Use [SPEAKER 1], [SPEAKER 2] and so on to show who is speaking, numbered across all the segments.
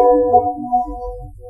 [SPEAKER 1] Thank you.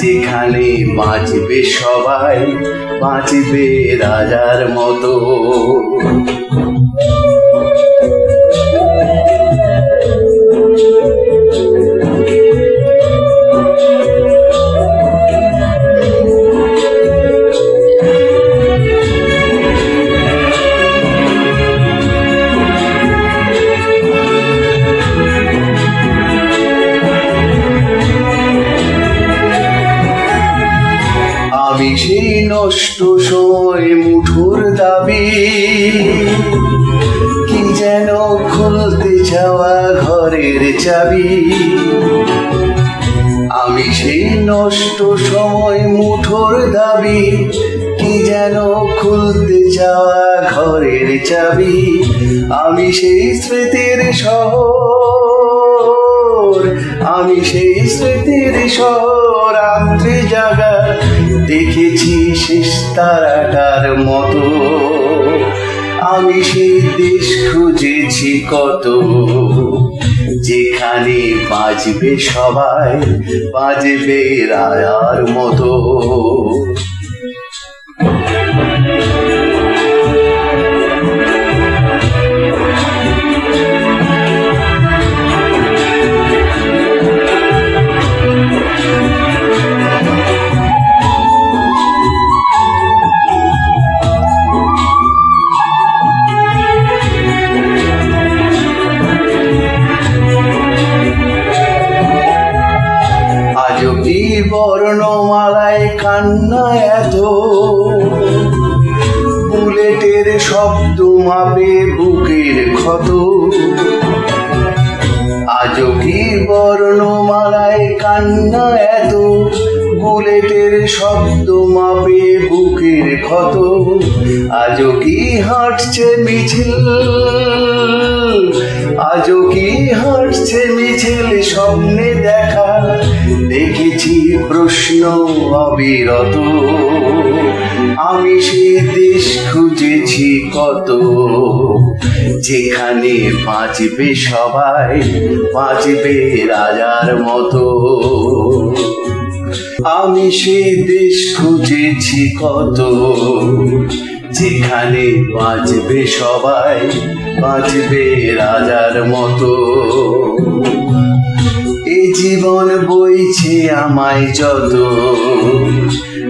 [SPEAKER 1] যেখানে বাঁচবে সবাই বাঁচবে রাজার মতো। সেই নষ্ট সময় মুঠোর দাবি। কি যেন খুলতে যাওয়া ঘরের চাবি। আমি সেই নষ্ট সময় মুঠোর দাবি। কি যেন খুলতে যাওয়া ঘরের চাবি। আমি সেই স্মৃতির শহর। আমি সেই স্মৃতির শহর। তারাটার মতো। আমি সেই দেশ খুঁজেছি কত। যেখানে বাজবে সবাই বাজবে রায়ার মতো। বুলেটের শব্দ মাপে বুকের ক্ষত। আজও কি বর্ণমালায় কান্না এত? বুলেটের শব্দ মাপে বুকের ক্ষত। আজও কি হাঁটছে মিছিল? আজও কি হাঁটছে মিছিল স্বপ্নে দেখা? দেখেছি প্রশ্ন অবিরত। আমি সে কত যেখানে বাঁচবে সবাই, বাঁচবে রাজার মতো। আমি সে দেশ খুঁজেছি কত। যেখানে বাঁচবে সবাই, বাঁচবে রাজার মতো। এ জীবন বইছে আমায় যত।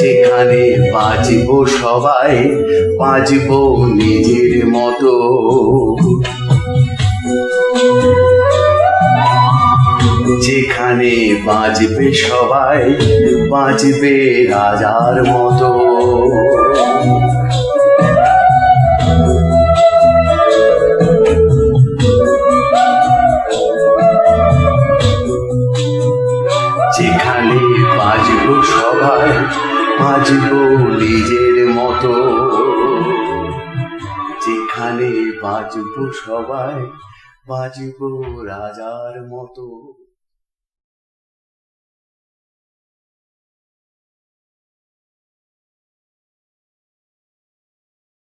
[SPEAKER 1] যেখানে বাঁচব সবাই বাঁচব নিজের মতো। যেখানে বাঁচবে সবাই বাঁচবে রাজার মতো। সবাই বাঁচব নিজের মতো। যেখানে বাঁচব সবাই বাজব রাজার মতো।